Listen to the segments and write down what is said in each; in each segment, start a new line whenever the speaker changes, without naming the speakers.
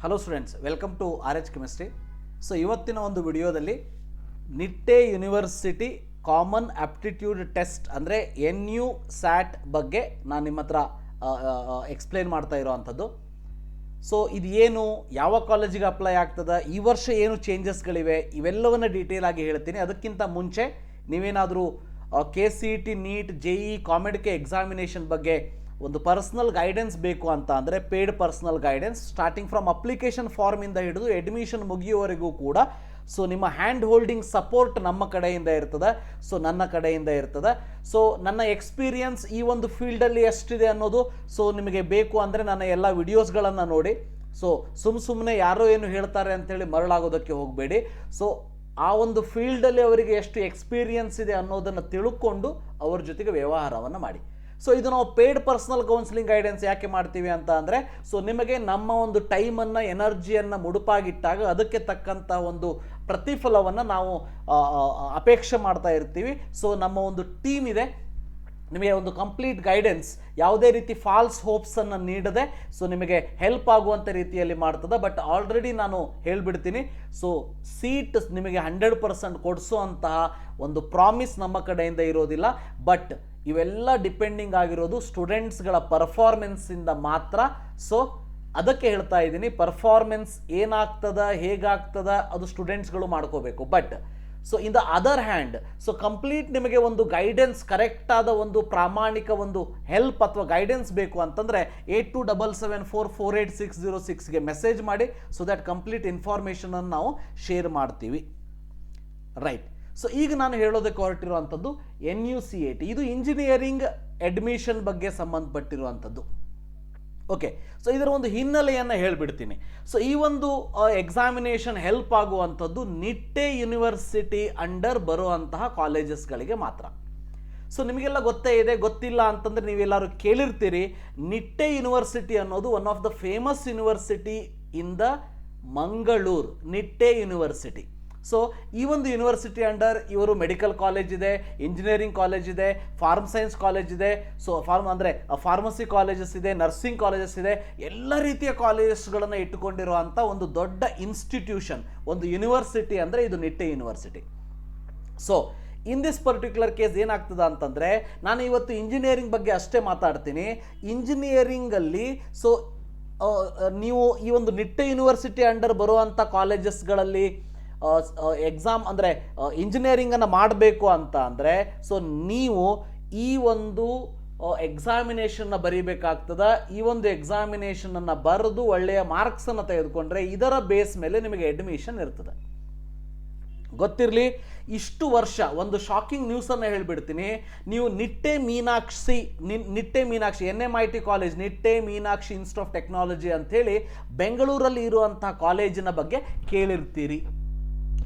Hello students welcome to R H chemistry so ಇವತ್ತಿನ ಒಂದು ವಿಡಿಯೋದಲ್ಲಿ Nitte university common aptitude test ಅಂದರೆ N U SAT ಬಗ್ಗೆ ನಾನು ನಿಮ್ಮ ಹತ್ರ ಎಕ್ಸ್ಪ್ಲೇನ್ ಮಾಡ್ತಾ ಇರೋವಂಥದ್ದು. ಸೊ ಇದು ಏನು, ಯಾವ ಕಾಲೇಜಿಗೆ ಅಪ್ಲೈ ಆಗ್ತದೆ, ಈ ವರ್ಷ ಏನು ಚೇಂಜಸ್ಗಳಿವೆ ಇವೆಲ್ಲವನ್ನು ಡೀಟೇಲ್ ಆಗಿ ಹೇಳ್ತೀನಿ. ಅದಕ್ಕಿಂತ ಮುಂಚೆ ನೀವೇನಾದರೂ K C E T NEET J E COMEDK examination ಬಗ್ಗೆ ಒಂದು ಪರ್ಸ್ನಲ್ ಗೈಡೆನ್ಸ್ ಬೇಕು ಅಂತ ಅಂದರೆ paid personal guidance starting from application ಫಾರ್ಮಿಂದ ಹಿಡಿದು ಅಡ್ಮಿಷನ್ ಮುಗಿಯುವವರೆಗೂ ಕೂಡ ಸೊ ನಿಮ್ಮ ಹ್ಯಾಂಡ್ ಹೋಲ್ಡಿಂಗ್ ಸಪೋರ್ಟ್ ನಮ್ಮ ಕಡೆಯಿಂದ ಇರ್ತದೆ ಸೊ ನನ್ನ ಕಡೆಯಿಂದ ಇರ್ತದೆ. ಸೊ ನನ್ನ ಎಕ್ಸ್ಪೀರಿಯನ್ಸ್ ಈ ಒಂದು ಫೀಲ್ಡಲ್ಲಿ ಎಷ್ಟಿದೆ ಅನ್ನೋದು ಸೊ ನಿಮಗೆ ಬೇಕು ಅಂದರೆ ನನ್ನ ಎಲ್ಲ ವಿಡಿಯೋಸ್ಗಳನ್ನು ನೋಡಿ. ಸೊ ಸುಮ್ಮ ಸುಮ್ಮನೆ ಯಾರೋ ಏನು ಹೇಳ್ತಾರೆ ಅಂತೇಳಿ ಮರಳಾಗೋದಕ್ಕೆ ಹೋಗಬೇಡಿ. ಸೊ ಆ ಒಂದು ಫೀಲ್ಡಲ್ಲಿ ಅವರಿಗೆ ಎಷ್ಟು ಎಕ್ಸ್ಪೀರಿಯನ್ಸ್ ಇದೆ ಅನ್ನೋದನ್ನು ತಿಳ್ಕೊಂಡು ಅವ್ರ ಜೊತೆಗೆ ವ್ಯವಹಾರವನ್ನು ಮಾಡಿ. ಸೊ ಇದು ನಾವು ಪೇಯ್ಡ್ ಪರ್ಸನಲ್ ಕೌನ್ಸಿಲಿಂಗ್ ಗೈಡೆನ್ಸ್ ಯಾಕೆ ಮಾಡ್ತೀವಿ ಅಂತ ಅಂದರೆ ಸೊ ನಿಮಗೆ ನಮ್ಮ ಒಂದು ಟೈಮನ್ನು ಎನರ್ಜಿಯನ್ನು ಮುಡುಪಾಗಿಟ್ಟಾಗ ಅದಕ್ಕೆ ತಕ್ಕಂಥ ಒಂದು ಪ್ರತಿಫಲವನ್ನು ನಾವು ಅಪೇಕ್ಷೆ ಮಾಡ್ತಾ ಇರ್ತೀವಿ. ಸೊ ನಮ್ಮ ಒಂದು ಟೀಮ್ ಇದೆ. ನಿಮಗೆ ಒಂದು ಕಂಪ್ಲೀಟ್ ಗೈಡೆನ್ಸ್ ಯಾವುದೇ ರೀತಿ ಫಾಲ್ಸ್ ಹೋಪ್ಸನ್ನು ನೀಡದೆ ಸೊ ನಿಮಗೆ ಹೆಲ್ಪ್ ಆಗುವಂಥ ರೀತಿಯಲ್ಲಿ ಮಾಡ್ತದೆ. ಬಟ್ ಆಲ್ರೆಡಿ ನಾನು ಹೇಳಿಬಿಡ್ತೀನಿ ಸೊ ಸೀಟ್ ನಿಮಗೆ ಹಂಡ್ರೆಡ್ ಪರ್ಸೆಂಟ್ ಕೊಡಿಸೋ ಒಂದು ಪ್ರಾಮಿಸ್ ನಮ್ಮ ಕಡೆಯಿಂದ ಇರೋದಿಲ್ಲ. ಬಟ್ ಇವೆಲ್ಲ ಡಿಪೆಂಡಿಂಗ್ ಆಗಿರೋದು ಸ್ಟೂಡೆಂಟ್ಸ್ಗಳ ಪರ್ಫಾರ್ಮೆನ್ಸಿಂದ ಮಾತ್ರ. ಸೊ ಅದಕ್ಕೆ ಹೇಳ್ತಾ ಇದ್ದೀನಿ ಪರ್ಫಾರ್ಮೆನ್ಸ್ ಏನಾಗ್ತದ, ಹೇಗಾಗ್ತದ, ಅದು ಸ್ಟೂಡೆಂಟ್ಸ್ಗಳು ಮಾಡ್ಕೋಬೇಕು. But so in the other hand so complete ನಿಮಗೆ ಒಂದು ಗೈಡೆನ್ಸ್ ಕರೆಕ್ಟ್ ಆದ ಒಂದು ಪ್ರಾಮಾಣಿಕ ಒಂದು ಹೆಲ್ಪ್ ಅಥವಾ ಗೈಡೆನ್ಸ್ ಬೇಕು ಅಂತಂದರೆ eight two double seven four four eight six zero ಸಿಕ್ಸ್ಗೆ message ಮಾಡಿ ಸೊ ದ್ಯಾಟ್ ಕಂಪ್ಲೀಟ್ ಇನ್ಫಾರ್ಮೇಷನನ್ನು ನಾವು ಶೇರ್ ಮಾಡ್ತೀವಿ. ರೈಟ್ ಸೊ ಈಗ ನಾನು ಹೇಳೋದಕ್ಕೆ ಹೊರಟಿರುವಂಥದ್ದು N U C A T ಇದು ಇಂಜಿನಿಯರಿಂಗ್ ಅಡ್ಮಿಷನ್ ಬಗ್ಗೆ ಸಂಬಂಧಪಟ್ಟಿರುವಂಥದ್ದು. ಓಕೆ ಸೊ ಇದರ ಒಂದು ಹಿನ್ನೆಲೆಯನ್ನು ಹೇಳಿಬಿಡ್ತೀನಿ. ಸೊ ಈ ಒಂದು ಎಕ್ಸಾಮಿನೇಷನ್ ಹೆಲ್ಪ್ ಆಗುವಂಥದ್ದು ನಿಟ್ಟೆ ಯೂನಿವರ್ಸಿಟಿ ಅಂಡರ್ ಬರುವಂತಹ ಕಾಲೇಜಸ್ಗಳಿಗೆ ಮಾತ್ರ. ಸೊ ನಿಮಗೆಲ್ಲ ಗೊತ್ತೇ ಇದೆ, ಗೊತ್ತಿಲ್ಲ ಅಂತಂದರೆ ನೀವೆಲ್ಲರೂ ಕೇಳಿರ್ತೀರಿ. ನಿಟ್ಟೆ ಯೂನಿವರ್ಸಿಟಿ ಅನ್ನೋದು one of the famous university in the Mangaluru Nitte university so ಈ ಒಂದು ಯೂನಿವರ್ಸಿಟಿ ಅಂಡರ್ ಇವರು ಮೆಡಿಕಲ್ ಕಾಲೇಜ್ ಇದೆ ಇಂಜಿನಿಯರಿಂಗ್ ಕಾಲೇಜ್ ಇದೆ ಫಾರ್ಮ್ ಸೈನ್ಸ್ ಕಾಲೇಜ್ ಇದೆ. ಸೊ ಫಾರ್ಮ್ ಅಂದರೆ ಫಾರ್ಮಸಿ ಕಾಲೇಜಸ್ ಇದೆ ನರ್ಸಿಂಗ್ ಕಾಲೇಜಸ್ ಇದೆ, ಎಲ್ಲ ರೀತಿಯ ಕಾಲೇಜಸ್ಗಳನ್ನು ಇಟ್ಟುಕೊಂಡಿರುವಂಥ ಒಂದು ದೊಡ್ಡ ಇನ್ಸ್ಟಿಟ್ಯೂಷನ್ ಒಂದು ಯೂನಿವರ್ಸಿಟಿ ಅಂದರೆ ಇದು Nitte university so in this particular case ಏನಾಗ್ತದ ಅಂತಂದರೆ, ನಾನು ಇವತ್ತು ಇಂಜಿನಿಯರಿಂಗ್ ಬಗ್ಗೆ ಅಷ್ಟೇ ಮಾತಾಡ್ತೀನಿ. ಇಂಜಿನಿಯರಿಂಗಲ್ಲಿ ಸೊ ನೀವು ಈ ಒಂದು ನಿಟ್ಟೆ ಯೂನಿವರ್ಸಿಟಿ ಅಂಡರ್ ಬರುವಂಥ ಕಾಲೇಜಸ್ಗಳಲ್ಲಿ ಎಕ್ಸಾಮ್ ಅಂದರೆ ಇಂಜಿನಿಯರಿಂಗನ್ನು ಮಾಡಬೇಕು ಅಂತ ಅಂದರೆ ಸೊ ನೀವು ಈ ಒಂದು ಎಕ್ಸಾಮಿನೇಷನ್ನ ಬರೀಬೇಕಾಗ್ತದ, ಈ ಒಂದು ಎಕ್ಸಾಮಿನೇಷನನ್ನು ಬರೆದು ಒಳ್ಳೆಯ ಮಾರ್ಕ್ಸನ್ನು ತೆಗೆದುಕೊಂಡ್ರೆ ಇದರ ಬೇಸ್ ಮೇಲೆ ನಿಮಗೆ ಅಡ್ಮಿಷನ್ ಇರ್ತದೆ. ಗೊತ್ತಿರಲಿ? ಇಷ್ಟು ವರ್ಷ, ಒಂದು ಶಾಕಿಂಗ್ ನ್ಯೂಸನ್ನು ಹೇಳಿಬಿಡ್ತೀನಿ. ನೀವು Nitte Meenakshi Nitte Meenakshi N M I T college Nitte Meenakshi institute of technology ಅಂಥೇಳಿ ಬೆಂಗಳೂರಲ್ಲಿ ಇರುವಂಥ ಕಾಲೇಜಿನ ಬಗ್ಗೆ ಕೇಳಿರ್ತೀರಿ.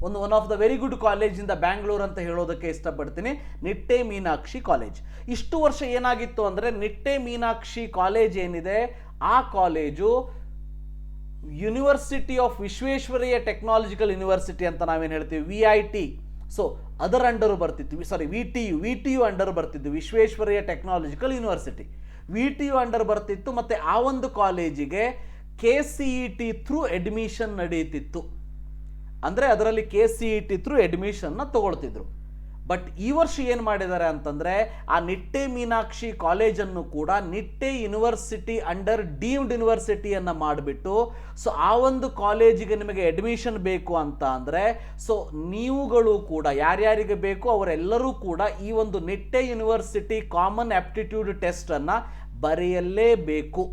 ಒಂದು one of the very good ಕಾಲೇಜಿಂದ ಬ್ಯಾಂಗ್ಳೂರ್ ಅಂತ ಹೇಳೋದಕ್ಕೆ ಇಷ್ಟಪಡ್ತೀನಿ. ನಿಟ್ಟೆ ಮೀನಾಕ್ಷಿ ಕಾಲೇಜ್ ಇಷ್ಟು ವರ್ಷ ಏನಾಗಿತ್ತು ಅಂದರೆ ನಿಟ್ಟೆ ಮೀನಾಕ್ಷಿ ಕಾಲೇಜ್ ಏನಿದೆ? ಆ college university of Visvesvaraya technological university ಅಂತ ನಾವೇನು ಹೇಳ್ತೀವಿ? ವಿ ಐ ಟಿ ಸೊ ಅದರ ಅಂಡರು ಬರ್ತಿತ್ತು sorry V T U V T U under ಬರ್ತಿದ್ದು Visvesvaraya technological university V T U under ಬರ್ತಿತ್ತು. ಮತ್ತು ಆ ಒಂದು ಕಾಲೇಜಿಗೆ K C E T through admission ನಡೀತಿತ್ತು ಅಂದರೆ ಅದರಲ್ಲಿ K C E T through ಅಡ್ಮಿಷನ್ನ ತಗೊಳ್ತಿದ್ರು. ಬಟ್ ಈ ವರ್ಷ ಏನು ಮಾಡಿದ್ದಾರೆ ಅಂತಂದರೆ, ಆ ನಿಟ್ಟೆ ಮೀನಾಕ್ಷಿ ಕಾಲೇಜನ್ನು ಕೂಡ ನಿಟ್ಟೆ ಯೂನಿವರ್ಸಿಟಿ ಅಂಡರ್ ಡೀಮ್ಡ್ ಯೂನಿವರ್ಸಿಟಿಯನ್ನು ಮಾಡಿಬಿಟ್ಟು ಸೊ ಆ ಒಂದು ಕಾಲೇಜಿಗೆ ನಿಮಗೆ ಅಡ್ಮಿಷನ್ ಬೇಕು ಅಂತ ಅಂದರೆ ಸೊ ನೀವುಗಳು ಕೂಡ, ಯಾರ್ಯಾರಿಗೆ ಬೇಕು ಅವರೆಲ್ಲರೂ ಕೂಡ ಈ ಒಂದು ನಿಟ್ಟೆ ಯೂನಿವರ್ಸಿಟಿ ಕಾಮನ್ ಆಪ್ಟಿಟ್ಯೂಡ್ ಟೆಸ್ಟನ್ನು ಬರೆಯಲೇಬೇಕು.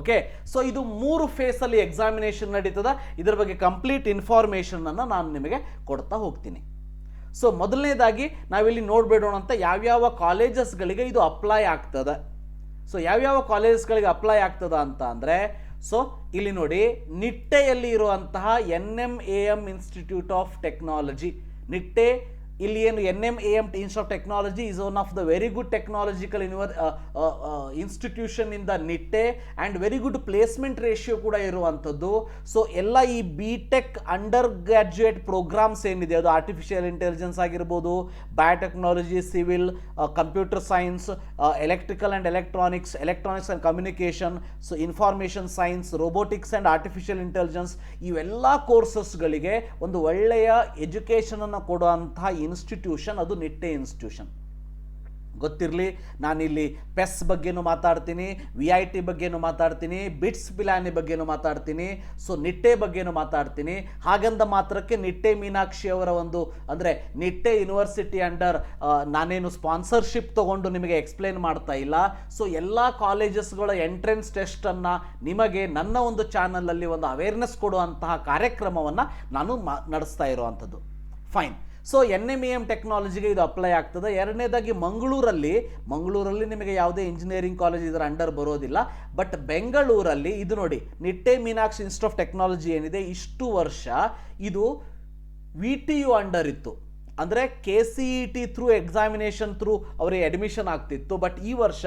ಓಕೆ ಸೊ ಇದು ಮೂರು ಫೇಸಲ್ಲಿ ಎಕ್ಸಾಮಿನೇಷನ್ ನಡೀತದ. ಇದರ ಬಗ್ಗೆ ಕಂಪ್ಲೀಟ್ ಇನ್ಫಾರ್ಮೇಷನನ್ನು ನಾನು ನಿಮಗೆ ಕೊಡ್ತಾ ಹೋಗ್ತೀನಿ. ಸೊ ಮೊದಲನೇದಾಗಿ ನಾವಿಲ್ಲಿ ನೋಡ್ಬೇಡೋಣ ಅಂತ ಯಾವ್ಯಾವ ಕಾಲೇಜಸ್ಗಳಿಗೆ ಇದು ಅಪ್ಲೈ ಆಗ್ತದೆ. ಸೊ ಯಾವ್ಯಾವ ಕಾಲೇಜಸ್ಗಳಿಗೆ ಅಪ್ಲೈ ಆಗ್ತದ ಅಂತ ಅಂದರೆ ಸೊ ಇಲ್ಲಿ ನೋಡಿ ನಿಟ್ಟೆಯಲ್ಲಿ ಇರುವಂತಹ N M A M institute of technology Nitte ಇಲ್ಲಿ ಏನು N M A M institute of technology is one of the very good technological univer institution in the Nitte and very good placement ratio ಕೂಡ ಇರುವಂಥದ್ದು. So ಎಲ್ಲ ಈ B tech under graduate programs ಏನಿದೆ, ಅದು artificial intelligence ಆಗಿರ್ಬೋದು biotechnology civil computer science electrical and electronics electronics and communication so information science robotics and artificial intelligence ಇವೆಲ್ಲ ಕೋರ್ಸಸ್ಗಳಿಗೆ ಒಂದು ಒಳ್ಳೆಯ ಎಜುಕೇಷನನ್ನು ಕೊಡುವಂತಹ ಇನ್ಸ್ಟಿಟ್ಯೂಷನ್ ಅದು ನಿಟ್ಟೆ ಇನ್ಸ್ಟಿಟ್ಯೂಷನ್ ಗೊತ್ತಿರಲಿ? ನಾನಿಲ್ಲಿ ಪೆಸ್ ಬಗ್ಗೆನೂ ಮಾತಾಡ್ತೀನಿ ವಿ ಐ ಟಿ ಬಗ್ಗೆನೂ ಮಾತಾಡ್ತೀನಿ ಬಿಟ್ಸ್ ಪಿಲಾನಿ ಬಗ್ಗೆನೂ ಮಾತಾಡ್ತೀನಿ ಸೊ ನಿಟ್ಟೆ ಬಗ್ಗೆನೂ ಮಾತಾಡ್ತೀನಿ. ಹಾಗಂದ ಮಾತ್ರಕ್ಕೆ ನಿಟ್ಟೆ ಮೀನಾಕ್ಷಿ ಅವರ ಒಂದು, ಅಂದರೆ ನಿಟ್ಟೆ ಯೂನಿವರ್ಸಿಟಿ ಅಂಡರ್ ನಾನೇನು ಸ್ಪಾನ್ಸರ್ಶಿಪ್ ತೊಗೊಂಡು ನಿಮಗೆ ಎಕ್ಸ್ಪ್ಲೇನ್ ಮಾಡ್ತಾ ಇಲ್ಲ. ಸೊ ಎಲ್ಲ ಕಾಲೇಜಸ್ಗಳ ಎಂಟ್ರೆನ್ಸ್ ಟೆಸ್ಟನ್ನು ನಿಮಗೆ ನನ್ನ ಒಂದು ಚಾನಲಲ್ಲಿ ಒಂದು ಅವೇರ್ನೆಸ್ ಕೊಡುವಂತಹ ಕಾರ್ಯಕ್ರಮವನ್ನು ನಾನು ಮಾ, ನಡೆಸ್ತಾ ಇರುವಂಥದ್ದು. Fine so N M E M ಟೆಕ್ನಾಲಜಿಗೆ ಇದು ಅಪ್ಲೈ ಆಗ್ತದೆ. ಎರಡನೇದಾಗಿ ಮಂಗಳೂರಲ್ಲಿ ಮಂಗಳೂರಲ್ಲಿ ನಿಮಗೆ ಯಾವುದೇ ಇಂಜಿನಿಯರಿಂಗ್ ಕಾಲೇಜ್ ಇದರ ಅಂಡರ್ ಬರೋದಿಲ್ಲ. ಬಟ್ ಬೆಂಗಳೂರಲ್ಲಿ, ಇದು ನೋಡಿ, Nitte Meenakshi institute of technology ಏನಿದೆ, ಇಷ್ಟು ವರ್ಷ ಇದು ವಿ ಟಿ ಯು ಅಂಡರ್ ಇತ್ತು. ಅಂದರೆ K C E T through examination through ಅವರಿಗೆ ಅಡ್ಮಿಷನ್ ಆಗ್ತಿತ್ತು. ಬಟ್ ಈ ವರ್ಷ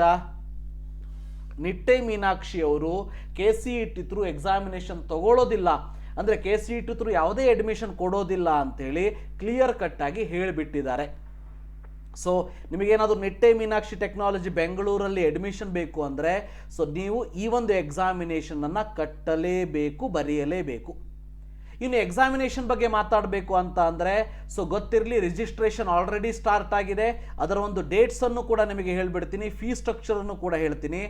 ನಿಟ್ಟೆ ಮೀನಾಕ್ಷಿ ಅವರು K C E T through examination ತಗೊಳ್ಳೋದಿಲ್ಲ ಅಂದರೆ K C E T through ಯಾವುದೇ ಅಡ್ಮಿಷನ್ ಕೊಡೋದಿಲ್ಲ ಅಂಥೇಳಿ ಕ್ಲಿಯರ್ ಕಟ್ಟಾಗಿ ಹೇಳಿಬಿಟ್ಟಿದ್ದಾರೆ. ಸೊ ನಿಮಗೇನಾದರೂ ನಿಟ್ಟೆ ಮೀನಾಕ್ಷಿ ಟೆಕ್ನಾಲಜಿ ಬೆಂಗಳೂರಲ್ಲಿ ಅಡ್ಮಿಷನ್ ಬೇಕು ಅಂದರೆ ಸೊ ನೀವು ಈ ಒಂದು ಎಕ್ಸಾಮಿನೇಷನನ್ನು ಕಟ್ಟಲೇಬೇಕು, ಬರೆಯಲೇಬೇಕು. ಇನ್ನು ಎಕ್ಸಾಮಿನೇಷನ್ ಬಗ್ಗೆ ಮಾತಾಡಬೇಕು ಅಂತ ಅಂದರೆ ಸೊ ಗೊತ್ತಿರಲಿ ರಿಜಿಸ್ಟ್ರೇಷನ್ ಆಲ್ರೆಡಿ ಸ್ಟಾರ್ಟ್ ಆಗಿದೆ. ಅದರ ಒಂದು ಡೇಟ್ಸನ್ನು ಕೂಡ ನಿಮಗೆ ಹೇಳಿಬಿಡ್ತೀನಿ ಫೀ ಸ್ಟ್ರಕ್ಚರನ್ನು ಕೂಡ ಹೇಳ್ತೀನಿ.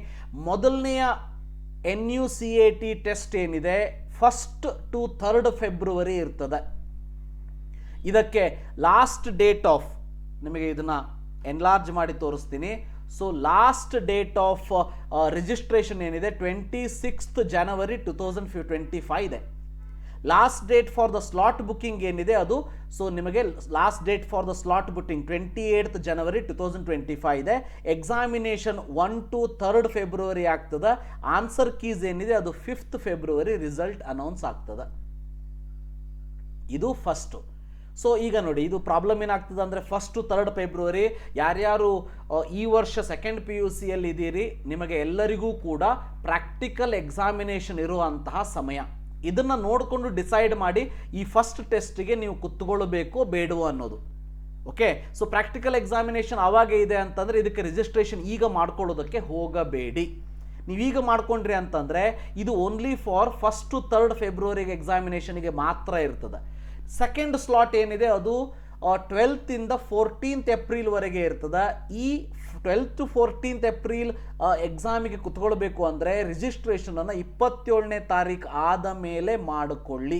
ಮೊದಲನೆಯ N U C A T test ಏನಿದೆ ಫಸ್ಟ್ ಟು ಥರ್ಡ್ ಫೆಬ್ರವರಿ ಇರ್ತದೆ. ಇದಕ್ಕೆ ಲಾಸ್ಟ್ ಡೇಟ್ ಆಫ್ ನಿಮಗೆ ಇದನ್ನು ಎನ್ಲಾರ್ಜ್ ಮಾಡಿ ತೋರಿಸ್ತೀನಿ. So last date of registration ಏನಿದೆ? Twenty sixth January two thousand ಫಿ ಟ್ವೆಂಟಿ ಫೈವ್ ಇದೆ. Last date for the slot booking ಏನಿದೆ ಅದು? ಸೊ ನಿಮಗೆ last date for the slot booking twenty eighth January two thousand twenty five ಇದೆ. Examination one to third February ಆಗ್ತದೆ. Answer keys ಏನಿದೆ ಅದು fifth February result announce ಆಗ್ತದೆ. ಇದು first so ಈಗ ನೋಡಿ, ಇದು ಪ್ರಾಬ್ಲಮ್ ಏನಾಗ್ತದೆ ಅಂದರೆ ಫಸ್ಟು ಥರ್ಡ್ ಫೆಬ್ರವರಿ ಯಾರ್ಯಾರು ಈ ವರ್ಷ ಸೆಕೆಂಡ್ ಪಿ ಯು ಸಿಯಲ್ಲಿ ಇದ್ದೀರಿ ನಿಮಗೆ ಎಲ್ಲರಿಗೂ ಕೂಡ ಪ್ರಾಕ್ಟಿಕಲ್ ಎಕ್ಸಾಮಿನೇಷನ್ ಇರುವಂತಹ ಸಮಯ. ಇದನ್ನು ನೋಡಿಕೊಂಡು ಡಿಸೈಡ್ ಮಾಡಿ ಈ ಫಸ್ಟ್ ಟೆಸ್ಟಿಗೆ ನೀವು ಕುತ್ಕೊಳ್ಬೇಕು ಬೇಡವೋ ಅನ್ನೋದು. ಓಕೆ ಸೊ ಪ್ರಾಕ್ಟಿಕಲ್ ಎಕ್ಸಾಮಿನೇಷನ್ ಅವಾಗೇ ಇದೆ ಅಂತಂದರೆ ಇದಕ್ಕೆ ರಿಜಿಸ್ಟ್ರೇಷನ್ ಈಗ ಮಾಡ್ಕೊಳ್ಳೋದಕ್ಕೆ ಹೋಗಬೇಡಿ. ನೀವೀಗ ಮಾಡ್ಕೊಂಡ್ರಿ ಅಂತಂದರೆ ಇದು ಓನ್ಲಿ ಫಾರ್ ಫಸ್ಟ್ ಟು ಫೆಬ್ರವರಿಗೆ ಎಕ್ಸಾಮಿನೇಷನಿಗೆ ಮಾತ್ರ ಇರ್ತದೆ. ಸೆಕೆಂಡ್ ಸ್ಲಾಟ್ ಏನಿದೆ ಅದು ಟ್ವೆಲ್ತಿಂದ ಫೋರ್ಟೀನ್ತ್ ಏಪ್ರಿಲ್ವರೆಗೆ ಇರ್ತದೆ. ಈ ಟ್ವೆಲ್ತ್ ಟು ಫೋರ್ಟೀನ್ತ್ ಏಪ್ರಿಲ್ ಎಕ್ಸಾಮಿಗೆ ಕುತ್ಕೊಳ್ಬೇಕು ಅಂದರೆ ರಿಜಿಸ್ಟ್ರೇಷನನ್ನು ಇಪ್ಪತ್ತೇಳನೇ ತಾರೀಕು ಆದ ಮೇಲೆ ಮಾಡಿಕೊಳ್ಳಿ.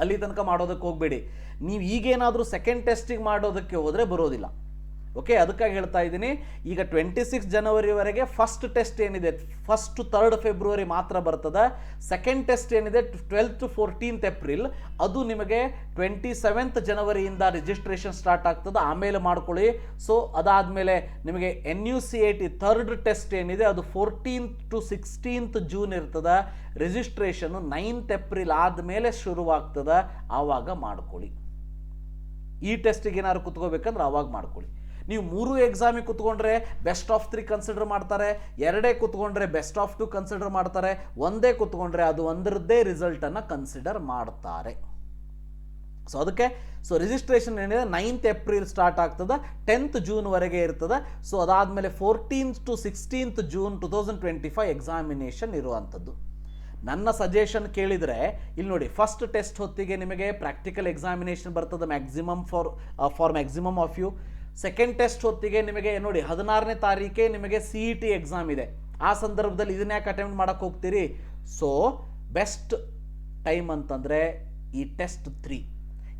ಅಲ್ಲಿ ತನಕ ಮಾಡೋದಕ್ಕೆ ಹೋಗಬೇಡಿ. ನೀವು ಈಗೇನಾದರೂ ಸೆಕೆಂಡ್ ಟೆಸ್ಟಿಗೆ ಮಾಡೋದಕ್ಕೆ ಹೋದರೆ ಬರೋದಿಲ್ಲ. ಓಕೆ ಅದಕ್ಕಾಗಿ ಹೇಳ್ತಾ ಇದ್ದೀನಿ, ಈಗ ಟ್ವೆಂಟಿ ಸಿಕ್ಸ್ ಜನವರಿವರೆಗೆ ಫಸ್ಟ್ ಟೆಸ್ಟ್ ಏನಿದೆ? ಫಸ್ಟ್ ತರ್ಡ್ ಫೆಬ್ರವರಿ ಮಾತ್ರ ಬರ್ತದೆ. ಸೆಕೆಂಡ್ ಟೆಸ್ಟ್ ಏನಿದೆ? ಟ್ವೆಲ್ತ್ ಫೋರ್ಟೀನ್ತ್ ಏಪ್ರಿಲ್ ಅದು ನಿಮಗೆ ಟ್ವೆಂಟಿ ಸೆವೆಂತ್ ಜನವರಿಯಿಂದ ರಿಜಿಸ್ಟ್ರೇಷನ್ ಸ್ಟಾರ್ಟ್ ಆಗ್ತದೆ. ಆಮೇಲೆ ಮಾಡ್ಕೊಳ್ಳಿ. ಸೊ ಅದಾದಮೇಲೆ ನಿಮಗೆ N U C I T third test ಏನಿದೆ? ಅದು ಫೋರ್ಟೀನ್ತ್ ಟು ಸಿಕ್ಸ್ಟೀನ್ತ್ ಜೂನ್ ಇರ್ತದೆ. ರಿಜಿಸ್ಟ್ರೇಷನ್ನು ನೈನ್ತ್ ಏಪ್ರಿಲ್ ಆದಮೇಲೆ ಶುರುವಾಗ್ತದೆ. ಆವಾಗ ಮಾಡ್ಕೊಳ್ಳಿ. ಈ ಟೆಸ್ಟಿಗೆ ಏನಾದ್ರು ಕುತ್ಕೋಬೇಕಂದ್ರೆ ಅವಾಗ ಮಾಡ್ಕೊಳ್ಳಿ. ನೀವು ಮೂರು ಎಕ್ಸಾಮಿಗೆ ಕುತ್ಕೊಂಡ್ರೆ ಬೆಸ್ಟ್ ಆಫ್ ತ್ರೀ ಕನ್ಸಿಡರ್ ಮಾಡ್ತಾರೆ, ಎರಡೇ ಕುತ್ಕೊಂಡ್ರೆ ಬೆಸ್ಟ್ ಆಫ್ ಟು ಕನ್ಸಿಡರ್ ಮಾಡ್ತಾರೆ, ಒಂದೇ ಕುತ್ಕೊಂಡ್ರೆ ಅದು ಒಂದರದ್ದೇ ರಿಸಲ್ಟನ್ನು ಕನ್ಸಿಡರ್ ಮಾಡ್ತಾರೆ. ಸೊ ಅದಕ್ಕೆ ಸೊ ರಿಜಿಸ್ಟ್ರೇಷನ್ ಏನಿದೆ ನೈನ್ತ್ ಏಪ್ರಿಲ್ ಸ್ಟಾರ್ಟ್ ಆಗ್ತದೆ ಟೆಂತ್ ಜೂನ್ವರೆಗೆ ಇರ್ತದೆ ಸೊ ಅದಾದಮೇಲೆ fourteenth to sixteenth June two thousand twenty five examination ಇರುವಂಥದ್ದು. ನನ್ನ ಸಜೆಷನ್ ಕೇಳಿದರೆ, ಇಲ್ಲಿ ನೋಡಿ ಫಸ್ಟ್ ಟೆಸ್ಟ್ ಹೊತ್ತಿಗೆ ನಿಮಗೆ ಪ್ರಾಕ್ಟಿಕಲ್ ಎಕ್ಸಾಮಿನೇಷನ್ ಬರ್ತದೆ maximum for for maximum of you second test ಹೊತ್ತಿಗೆ ನಿಮಗೆ ನೋಡಿ ಹದಿನಾರನೇ ತಾರೀಕೆ ನಿಮಗೆ ಸಿ ಇ ಟಿ ಎಕ್ಸಾಮ್ ಇದೆ. ಆ ಸಂದರ್ಭದಲ್ಲಿ ಇದನ್ನ ಯಾಕೆ ಅಟೆಂಪ್ಟ್ ಮಾಡೋಕ್ಕೆ ಹೋಗ್ತೀರಿ? ಸೊ ಬೆಸ್ಟ್ ಟೈಮ್ ಅಂತಂದರೆ ಈ ಟೆಸ್ಟ್ ತ್ರೀ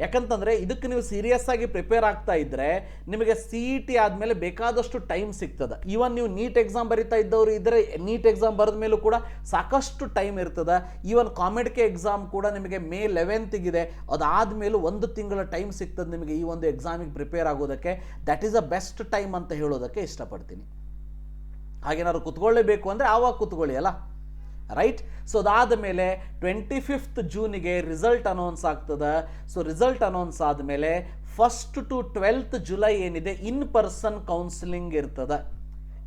ಯಾಕಂತಂದರೆ ಇದಕ್ಕೆ ನೀವು ಸೀರಿಯಸ್ ಆಗಿ ಪ್ರಿಪೇರ್ ಆಗ್ತಾ ಇದ್ದರೆ ನಿಮಗೆ ಸಿ ಇ ಟಿ ಆದಮೇಲೆ ಬೇಕಾದಷ್ಟು ಟೈಮ್ ಸಿಗ್ತದೆ. ಈವನ್ ನೀವು ನೀಟ್ ಎಕ್ಸಾಮ್ ಬರಿತಾ ಇದ್ದವರು ಇದ್ದರೆ ನೀಟ್ ಎಕ್ಸಾಮ್ ಬರೆದ ಮೇಲೂ ಕೂಡ ಸಾಕಷ್ಟು ಟೈಮ್ ಇರ್ತದೆ. ಈವನ್ ಕಾಮೆಡ್ಕೆ ಎಕ್ಸಾಮ್ ಕೂಡ ನಿಮಗೆ ಮೇ ಲೆವೆಂತಿಗಿದೆ ಅದಾದಮೇಲೂ ಒಂದು ತಿಂಗಳ ಟೈಮ್ ಸಿಗ್ತದೆ ನಿಮಗೆ ಈ ಒಂದು ಎಕ್ಸಾಮಿಗೆ ಪ್ರಿಪೇರ್ ಆಗೋದಕ್ಕೆ. That is a best time ಅಂತ ಹೇಳೋದಕ್ಕೆ ಇಷ್ಟಪಡ್ತೀನಿ. ಹಾಗೇನಾದ್ರು ಕುತ್ಕೊಳ್ಳೇಬೇಕು ಅಂದರೆ ಆವಾಗ ಕುತ್ಕೊಳ್ಳಿ, ಅಲ್ಲ? ರೈಟ್ ಸೊ ಅದಾದ ಮೇಲೆ ಟ್ವೆಂಟಿ ಫಿಫ್ತ್ ಜೂನಿಗೆ ರಿಸಲ್ಟ್ ಅನೌನ್ಸ್ ಆಗ್ತದೆ ಸೊ ರಿಸಲ್ಟ್ ಅನೌನ್ಸ್ ಆದಮೇಲೆ ಫಸ್ಟ್ ಟು ಟ್ವೆಲ್ತ್ ಜುಲೈ ಏನಿದೆ? ಇನ್ ಪರ್ಸನ್ ಕೌನ್ಸಿಲಿಂಗ್ ಇರ್ತದೆ.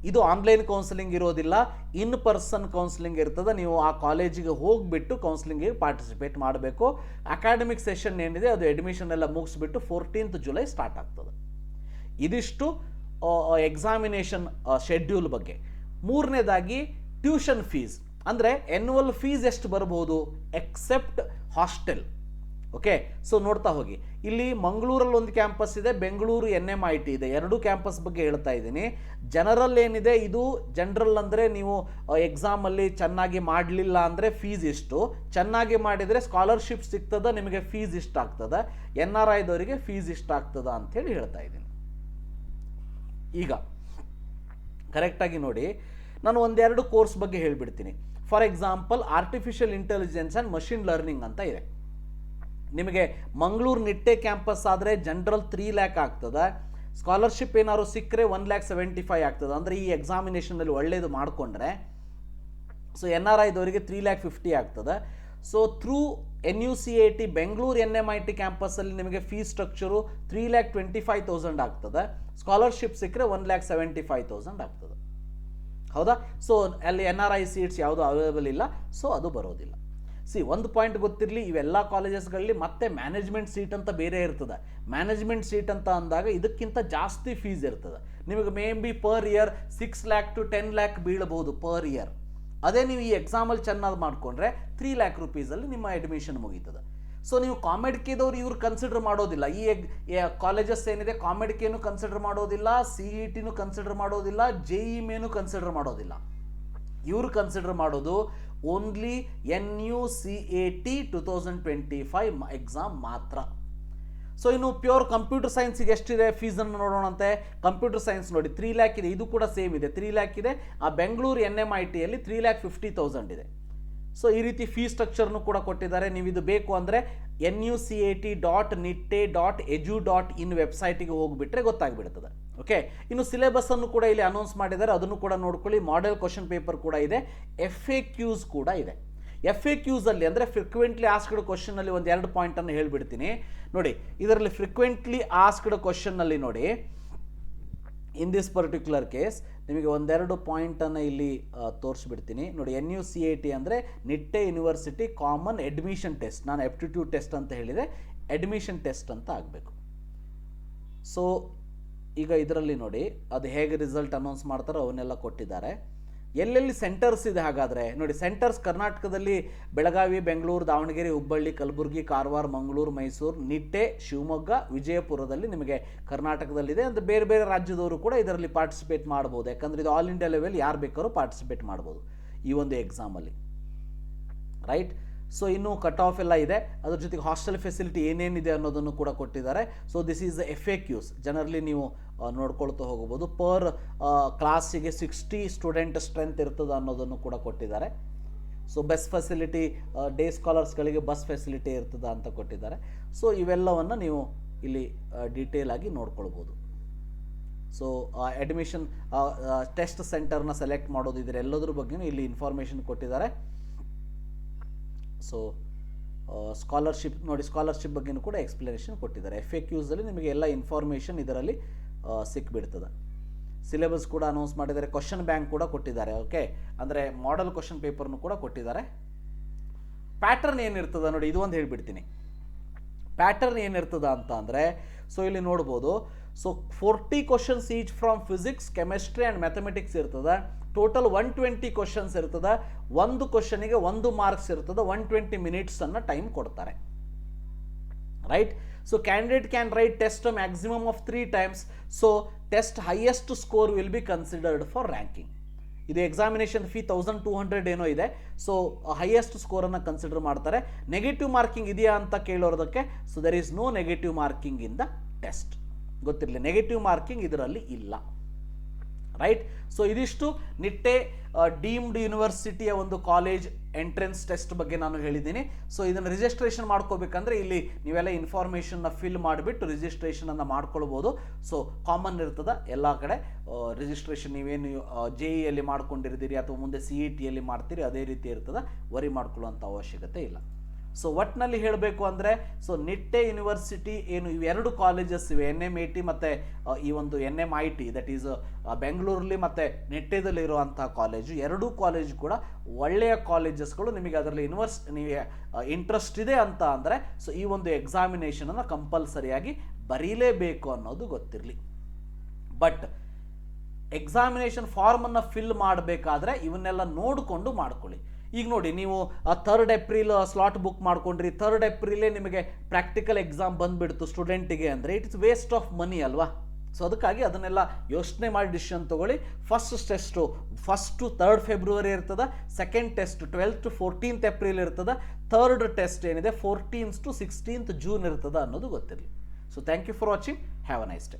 ಇದು ಆನ್ಲೈನ್ ಕೌನ್ಸಿಲಿಂಗ್ ಇರೋದಿಲ್ಲ. ಇನ್ ಪರ್ಸನ್ ಕೌನ್ಸಿಲಿಂಗ್ ಇರ್ತದೆ. ನೀವು ಆ ಕಾಲೇಜಿಗೆ ಹೋಗಿಬಿಟ್ಟು ಕೌನ್ಸಿಲಿಂಗಿಗೆ ಪಾರ್ಟಿಸಿಪೇಟ್ ಮಾಡಬೇಕು. ಅಕಾಡೆಮಿಕ್ ಸೆಷನ್ ಏನಿದೆ? ಅದು ಅಡ್ಮಿಷನ್ ಎಲ್ಲ ಮುಗಿಸ್ಬಿಟ್ಟು ಫೋರ್ಟೀನ್ತ್ ಜುಲೈ ಸ್ಟಾರ್ಟ್ ಆಗ್ತದೆ. ಇದಿಷ್ಟು ಎಕ್ಸಾಮಿನೇಷನ್ ಶೆಡ್ಯೂಲ್ ಬಗ್ಗೆ. ಮೂರನೇದಾಗಿ ಟ್ಯೂಷನ್ ಫೀಸ್ ಅಂದರೆ ಎನ್ಯುವಲ್ ಫೀಸ್ ಎಷ್ಟು ಬರ್ಬೋದು? ಎಕ್ಸೆಪ್ಟ್ ಹಾಸ್ಟೆಲ್ ಓಕೆ ಸೊ ನೋಡ್ತಾ ಹೋಗಿ. ಇಲ್ಲಿ ಮಂಗಳೂರಲ್ಲಿ ಒಂದು ಕ್ಯಾಂಪಸ್ ಇದೆ, Bengaluru N M I T ಇದೆ. ಎರಡೂ ಕ್ಯಾಂಪಸ್ ಬಗ್ಗೆ ಹೇಳ್ತಾ ಇದ್ದೀನಿ. ಜನರಲ್ ಏನಿದೆ? ಇದು ಜನರಲ್ ಅಂದರೆ ನೀವು ಎಕ್ಸಾಮಲ್ಲಿ ಚೆನ್ನಾಗಿ ಮಾಡಲಿಲ್ಲ ಅಂದರೆ ಫೀಸ್ ಇಷ್ಟು. ಚೆನ್ನಾಗಿ ಮಾಡಿದರೆ ಸ್ಕಾಲರ್ಶಿಪ್ ಸಿಗ್ತದೆ, ನಿಮಗೆ ಫೀಸ್ ಇಷ್ಟ ಆಗ್ತದ. ಎನ್ ಆರ್ ಐದವರಿಗೆ ಫೀಸ್ ಇಷ್ಟ ಆಗ್ತದ ಅಂಥೇಳಿ ಹೇಳ್ತಾ ಇದ್ದೀನಿ. ಈಗ ಕರೆಕ್ಟಾಗಿ ನೋಡಿ. ನಾನು ಒಂದೆರಡು ಕೋರ್ಸ್ ಬಗ್ಗೆ ಹೇಳಿಬಿಡ್ತೀನಿ. For example artificial intelligence and machine learning ಅಂತ ಇದೆ. ನಿಮಗೆ ಮಂಗಳೂರು ನಿಟ್ಟೆ ಕ್ಯಾಂಪಸ್ ಆದರೆ ಜನರಲ್ ತ್ರೀ ಲ್ಯಾಕ್ ಆಗ್ತದೆ. ಸ್ಕಾಲರ್ಶಿಪ್ ಏನಾದ್ರು ಸಿಕ್ಕರೆ ಒನ್ ಲ್ಯಾಕ್ ಸೆವೆಂಟಿ ಫೈವ್ ಆಗ್ತದೆ. ಅಂದರೆ ಈ ಎಕ್ಸಾಮಿನೇಷನಲ್ಲಿ ಒಳ್ಳೆಯದು ಮಾಡಿಕೊಂಡ್ರೆ ಸೊ ಎನ್ ಆರ್ ಐದವರಿಗೆ ತ್ರೀ ಲ್ಯಾಕ್ ಫಿಫ್ಟಿ ಆಗ್ತದೆ. So through N U C A T Bengaluru N M I T ಕ್ಯಾಂಪಸ್ಸಲ್ಲಿ ನಿಮಗೆ fees structure three lakh twenty five thousand ಆಗ್ತದೆ. ಸ್ಕಾಲರ್ಶಿಪ್ ಸಿಕ್ಕರೆ one lakh seventy five thousand ಆಗ್ತದೆ. ಹೌದಾ? ಸೊ ಅಲ್ಲಿ N R I seats ಯಾವುದು available ಇಲ್ಲ. So ಅದು ಬರೋದಿಲ್ಲ. ಸಿ ಒಂದು ಪಾಯಿಂಟ್ ಗೊತ್ತಿರಲಿ, ಇವೆಲ್ಲ ಕಾಲೇಜಸ್ಗಳಲ್ಲಿ ಮತ್ತೆ ಮ್ಯಾನೇಜ್ಮೆಂಟ್ ಸೀಟ್ ಅಂತ ಬೇರೆ ಇರ್ತದೆ. ಮ್ಯಾನೇಜ್ಮೆಂಟ್ ಸೀಟ್ ಅಂತ ಅಂದಾಗ ಇದಕ್ಕಿಂತ ಜಾಸ್ತಿ ಫೀಸ್ ಇರ್ತದೆ. ನಿಮಗೆ maybe per year six lakh to ten lakh ಬೀಳಬಹುದು per year ಅದೇ ನೀವು ಈ ಎಕ್ಸಾಮಲ್ಲಿ ಚೆನ್ನಾಗಿ ಮಾಡಿಕೊಂಡ್ರೆ ತ್ರೀ ಲ್ಯಾಕ್ ರುಪೀಸಲ್ಲಿ ನಿಮ್ಮ ಅಡ್ಮಿಷನ್ ಮುಗೀತದೆ. ಸೊ ನೀವು ಕಾಮೆಡ್ಕೆದವ್ರು ಇವ್ರು ಕನ್ಸಿಡರ್ ಮಾಡೋದಿಲ್ಲ. ಈ ಕಾಲೇಜಸ್ ಏನಿದೆ ಕಾಮೆಡ್ಕೆನೂ ಕನ್ಸಿಡರ್ ಮಾಡೋದಿಲ್ಲ ಸಿ ಇ ಟಿನೂ ಕನ್ಸಿಡರ್ ಮಾಡೋದಿಲ್ಲ ಜೆ ಇ ಮೇನು ಕನ್ಸಿಡರ್ ಮಾಡೋದಿಲ್ಲ. ಇವರು ಕನ್ಸಿಡರ್ ಮಾಡೋದು only N U C A T two thousand twenty five exam ಮಾತ್ರ. ಸೊ ಇನ್ನು ಪ್ಯೂರ್ ಕಂಪ್ಯೂಟರ್ ಸೈನ್ಸಿಗೆ ಎಷ್ಟಿದೆ ಫೀಸನ್ನು ನೋಡೋಣಂತೆ? ಕಂಪ್ಯೂಟರ್ ಸೈನ್ಸ್ ನೋಡಿ ತ್ರೀ ಲ್ಯಾಕ್ ಇದೆ. ಇದು ಕೂಡ ಸೇಮ್ ಇದೆ. ತ್ರೀ ಲ್ಯಾಕ್ ಇದೆ. ಆ ಬೆಂಗಳೂರು ಎನ್ ಎಂ ಐ ಟಿಯಲ್ಲಿ ತ್ರೀ ಲ್ಯಾಕ್ ಫಿಫ್ಟಿ ತೌಸಂಡ್ ಇದೆ. ಸೊ ಈ ರೀತಿ ಫೀ ಸ್ಟ್ರಕ್ಚರ್ನು ಕೂಡ ಕೊಟ್ಟಿದ್ದಾರೆ. ನೀವು ಇದು ಬೇಕು ಅಂದರೆ N U C A T dot Nitte dot edu dot in ವೆಬ್ಸೈಟಿಗೆ ಹೋಗಿಬಿಟ್ರೆ ಗೊತ್ತಾಗ್ಬಿಡ್ತದೆ. ಓಕೆ ಇನ್ನು ಸಿಲೆಬಸ್ಸನ್ನು ಕೂಡ ಇಲ್ಲಿ ಅನೌನ್ಸ್ ಮಾಡಿದ್ದಾರೆ. ಅದನ್ನು ಕೂಡ ನೋಡ್ಕೊಳ್ಳಿ. ಮಾಡೆಲ್ ಕ್ವಶನ್ ಪೇಪರ್ ಕೂಡ ಇದೆ. ಎಫ್ ಎ ಕ್ಯೂಸ್ ಕೂಡ ಇದೆ. ಎಫ್ ಎ ಕ್ಯೂಸಲ್ಲಿ ಅಂದರೆ ಫ್ರಿಕ್ವೆಂಟ್ಲಿ ಆಸ್ಕ್ಡ್ ಕ್ವಶನಲ್ಲಿ ಒಂದು ಎರಡು ಪಾಯಿಂಟನ್ನು ಹೇಳ್ಬಿಡ್ತೀನಿ. ನೋಡಿ, ಇದರಲ್ಲಿ ಫ್ರಿಕ್ವೆಂಟ್ಲಿ ಆಸ್ಕ್ಡ್ ಕ್ವಶನ್ನಲ್ಲಿ ನೋಡಿ ಇನ್ ದಿಸ್ ಪರ್ಟಿಕ್ಯುಲರ್ ಕೇಸ್ ನಿಮಗೆ ಒಂದೆರಡು ಪಾಯಿಂಟನ್ನು ಇಲ್ಲಿ ತೋರಿಸ್ಬಿಡ್ತೀನಿ. ನೋಡಿ N U C A T ಅಂದರೆ Nitte university common admission test ನಾನು ಎಪ್ಟಿಟ್ಯೂಡ್ ಟೆಸ್ಟ್ ಅಂತ ಹೇಳಿದರೆ ಅಡ್ಮಿಷನ್ ಟೆಸ್ಟ್ ಅಂತ ಆಗಬೇಕು. ಸೊ ಈಗ ಇದರಲ್ಲಿ ನೋಡಿ, ಅದು ಹೇಗೆ ರಿಸಲ್ಟ್ ಅನೌನ್ಸ್ ಮಾಡ್ತಾರೋ ಅವನ್ನೆಲ್ಲ ಕೊಟ್ಟಿದ್ದಾರೆ. ಎಲ್ಲೆಲ್ಲಿ ಸೆಂಟರ್ಸ್ ಇದೆ ಹಾಗಾದರೆ? ನೋಡಿ ಸೆಂಟರ್ಸ್ ಕರ್ನಾಟಕದಲ್ಲಿ ಬೆಳಗಾವಿ, ಬೆಂಗಳೂರು, ದಾವಣಗೆರೆ, ಹುಬ್ಬಳ್ಳಿ, ಕಲಬುರಗಿ, ಕಾರವಾರ, ಮಂಗಳೂರು, ಮೈಸೂರು, ನಿಟ್ಟೆ, ಶಿವಮೊಗ್ಗ, ವಿಜಯಪುರದಲ್ಲಿ ನಿಮಗೆ ಕರ್ನಾಟಕದಲ್ಲಿದೆ ಅಂದರೆ ಬೇರೆ ಬೇರೆ ರಾಜ್ಯದವರು ಕೂಡ ಇದರಲ್ಲಿ ಪಾರ್ಟಿಸಿಪೇಟ್ ಮಾಡ್ಬೋದು. ಯಾಕಂದರೆ ಇದು ಆಲ್ ಇಂಡಿಯಾ ಲೆವೆಲ್ ಯಾರು ಬೇಕಾದ್ರೂ ಪಾರ್ಟಿಸಿಪೇಟ್ ಮಾಡ್ಬೋದು ಈ ಒಂದು ಎಕ್ಸಾಮಲ್ಲಿ ರೈಟ್ ಸೊ ಇನ್ನೂ ಕಟ್ ಆಫ್ ಎಲ್ಲ ಇದೆ. ಅದ್ರ ಜೊತೆಗೆ ಹಾಸ್ಟೆಲ್ ಫೆಸಿಲಿಟಿ ಏನೇನಿದೆ ಅನ್ನೋದನ್ನು ಕೂಡ ಕೊಟ್ಟಿದ್ದಾರೆ. So this is F A Qs generally ನೀವು ನೋಡ್ಕೊಳ್ತಾ ಹೋಗ್ಬೋದು. ಪರ್ ಕ್ಲಾಸಿಗೆ ಸಿಕ್ಸ್ಟಿ ಸ್ಟೂಡೆಂಟ್ ಸ್ಟ್ರೆಂತ್ ಇರ್ತದೆ ಅನ್ನೋದನ್ನು ಕೂಡ ಕೊಟ್ಟಿದ್ದಾರೆ. ಸೊ ಬಸ್ ಫೆಸಿಲಿಟಿ ಡೇ ಸ್ಕಾಲರ್ಸ್ಗಳಿಗೆ ಬಸ್ ಫೆಸಿಲಿಟಿ ಇರ್ತದೆ ಅಂತ ಕೊಟ್ಟಿದ್ದಾರೆ. ಸೊ ಇವೆಲ್ಲವನ್ನು ನೀವು ಇಲ್ಲಿ ಡೀಟೇಲ್ ಆಗಿ ನೋಡ್ಕೊಳ್ಬೋದು. ಸೊ ಅಡ್ಮಿಷನ್ ಟೆಸ್ಟ್ ಸೆಂಟರ್ನ ಸೆಲೆಕ್ಟ್ ಮಾಡೋದು ಇದ್ರೆ ಎಲ್ಲದ್ರ ಬಗ್ಗೆನೂ ಇಲ್ಲಿ ಇನ್ಫಾರ್ಮೇಷನ್ ಕೊಟ್ಟಿದ್ದಾರೆ. ಸೊ ಸ್ಕಾಲರ್ಶಿಪ್ ನೋಡಿ ಸ್ಕಾಲರ್ಶಿಪ್ ಬಗ್ಗೆನೂ ಕೂಡ ಎಕ್ಸ್ಪ್ಲನೇಷನ್ ಕೊಟ್ಟಿದ್ದಾರೆ. ಎಫ್ ಎ ಕ್ಯೂಸಲ್ಲಿ ನಿಮಗೆ ಎಲ್ಲ ಇನ್ಫಾರ್ಮೇಷನ್ ಇದರಲ್ಲಿ ಸಿಕ್ಬಿಡ್ತದೆ. ಸಿಲೆಬಸ್ ಕೂಡ ಅನೌನ್ಸ್ ಮಾಡಿದ್ದಾರೆ ಕ್ವಶನ್ ಬ್ಯಾಂಕ್ ಕೂಡ ಕೊಟ್ಟಿದ್ದಾರೆ ಓಕೆ ಅಂದರೆ ಮಾಡೆಲ್ ಕ್ವಶನ್ ಪೇಪರ್ನು ಕೂಡ ಕೊಟ್ಟಿದ್ದಾರೆ. ಪ್ಯಾಟರ್ನ್ ಏನಿರ್ತದೆ ನೋಡಿ, ಇದು ಒಂದು ಹೇಳಿಬಿಡ್ತೀನಿ. ಪ್ಯಾಟರ್ನ್ ಏನಿರ್ತದ ಅಂತ ಅಂದರೆ ಸೊ ಇಲ್ಲಿ ನೋಡ್ಬೋದು so forty questions each from physics chemistry and mathematics ಇರ್ತದೆ. ಟೋಟಲ್ ಒನ್ ಟ್ವೆಂಟಿ ಕ್ವಶನ್ಸ್ ಇರ್ತದೆ. ಒಂದು ಕ್ವಶನಿಗೆ ಒಂದು ಮಾರ್ಕ್ಸ್ ಇರ್ತದೆ. ಒನ್ ಟ್ವೆಂಟಿ ಮಿನಿಟ್ಸನ್ನು ಟೈಮ್ ಕೊಡ್ತಾರೆ. Right so candidate can write test maximum of three times so test highest score will be considered for ranking ಇದು examination fee thousand two hundred ಏನೋ ಇದೆ. ಸೊ ಹೈಯೆಸ್ಟ್ ಸ್ಕೋರನ್ನು ಕನ್ಸಿಡರ್ ಮಾಡ್ತಾರೆ. Negative marking ಇದೆಯಾ ಅಂತ ಕೇಳೋದಕ್ಕೆ so there is no negative marking in the test ಗೊತ್ತಿರಲಿ negative marking ಇದರಲ್ಲಿ ಇಲ್ಲ. ರೈಟ್ ಸೊ ಇದಿಷ್ಟು ನಿಟ್ಟೆ ಡೀಮ್ಡ್ ಯೂನಿವರ್ಸಿಟಿಯ ಒಂದು ಕಾಲೇಜ್ ಎಂಟ್ರೆನ್ಸ್ ಟೆಸ್ಟ್ ಬಗ್ಗೆ ನಾನು ಹೇಳಿದ್ದೀನಿ. ಸೊ ಇದನ್ನು ರಿಜಿಸ್ಟ್ರೇಷನ್ ಮಾಡ್ಕೋಬೇಕಂದ್ರೆ ಇಲ್ಲಿ ನೀವೆಲ್ಲ ಇನ್ಫಾರ್ಮೇಷನ್ನ ಫಿಲ್ ಮಾಡಿಬಿಟ್ಟು ರಿಜಿಸ್ಟ್ರೇಷನನ್ನು ಮಾಡ್ಕೊಳ್ಬೋದು. ಸೊ ಕಾಮನ್ ಇರ್ತದೆ ಎಲ್ಲ ಕಡೆ ರಿಜಿಸ್ಟ್ರೇಷನ್ ನೀವೇನು ಜೆ ಇಯಲ್ಲಿ ಮಾಡ್ಕೊಂಡಿರ್ತೀರಿ ಅಥವಾ ಮುಂದೆ ಸಿ ಇ ಟಿಯಲ್ಲಿ ಮಾಡ್ತೀರಿ, ಅದೇ ರೀತಿ ಇರ್ತದೆ. ವರಿ ಮಾಡ್ಕೊಳ್ಳುವಂಥ ಅವಶ್ಯಕತೆ ಇಲ್ಲ. ಸೊ ಒಟ್ಟಿನಲ್ಲಿ ಹೇಳಬೇಕು ಅಂದರೆ ಸೊ ನಿಟ್ಟೆ ಯೂನಿವರ್ಸಿಟಿ ಏನು ಇವೆರಡು ಕಾಲೇಜಸ್ ಇವೆ ಎನ್ ಎಂ ಐ ಟಿ ಮತ್ತು ಈ ಒಂದು N M I T that is ಬೆಂಗಳೂರಲ್ಲಿ ಮತ್ತು ನಿಟ್ಟೆದಲ್ಲಿ ಇರುವಂಥ ಕಾಲೇಜು ಎರಡೂ ಕಾಲೇಜು ಕೂಡ ಒಳ್ಳೆಯ ಕಾಲೇಜಸ್ಗಳು ನಿಮಗೆ ಅದರಲ್ಲಿ ಯೂನಿವರ್ಸ್ ನೀವು ಇಂಟ್ರೆಸ್ಟ್ ಇದೆ ಅಂತ ಅಂದರೆ ಸೊ ಈ ಒಂದು ಎಕ್ಸಾಮಿನೇಷನನ್ನು ಕಂಪಲ್ಸರಿಯಾಗಿ ಬರೀಲೇಬೇಕು ಅನ್ನೋದು ಗೊತ್ತಿರಲಿ. ಬಟ್ ಎಕ್ಸಾಮಿನೇಷನ್ ಫಾರ್ಮನ್ನು ಫಿಲ್ ಮಾಡಬೇಕಾದ್ರೆ ಇವನ್ನೆಲ್ಲ ನೋಡಿಕೊಂಡು ಮಾಡ್ಕೊಳ್ಳಿ. ಈಗ ನೋಡಿ, ನೀವು ಥರ್ಡ್ ಏಪ್ರಿಲ್ ಸ್ಲಾಟ್ ಬುಕ್ ಮಾಡ್ಕೊಂಡ್ರಿ ಥರ್ಡ್ ಏಪ್ರಿಲೇ ನಿಮಗೆ ಪ್ರಾಕ್ಟಿಕಲ್ ಎಕ್ಸಾಮ್ ಬಂದುಬಿಡ್ತು ಸ್ಟೂಡೆಂಟಿಗೆ ಅಂದರೆ it is waste of money ಅಲ್ವಾ? ಸೊ ಅದಕ್ಕಾಗಿ ಅದನ್ನೆಲ್ಲ ಯೋಚನೆ ಮಾಡಿ ಡಿಸಿಷನ್ ತೊಗೊಳ್ಳಿ. First test first third February ಇರ್ತದೆ second test twelfth to fourteenth April ಇರ್ತದೆ ಥರ್ಡ್ ಟೆಸ್ಟ್ ಏನಿದೆ ಫೋರ್ಟೀನ್ತ್ ಟು ಸಿಕ್ಸ್ಟೀನ್ತ್ ಜೂನ್ ಇರ್ತದೆ ಅನ್ನೋದು ಗೊತ್ತಿರಲಿ. So thank you for watching have a nice day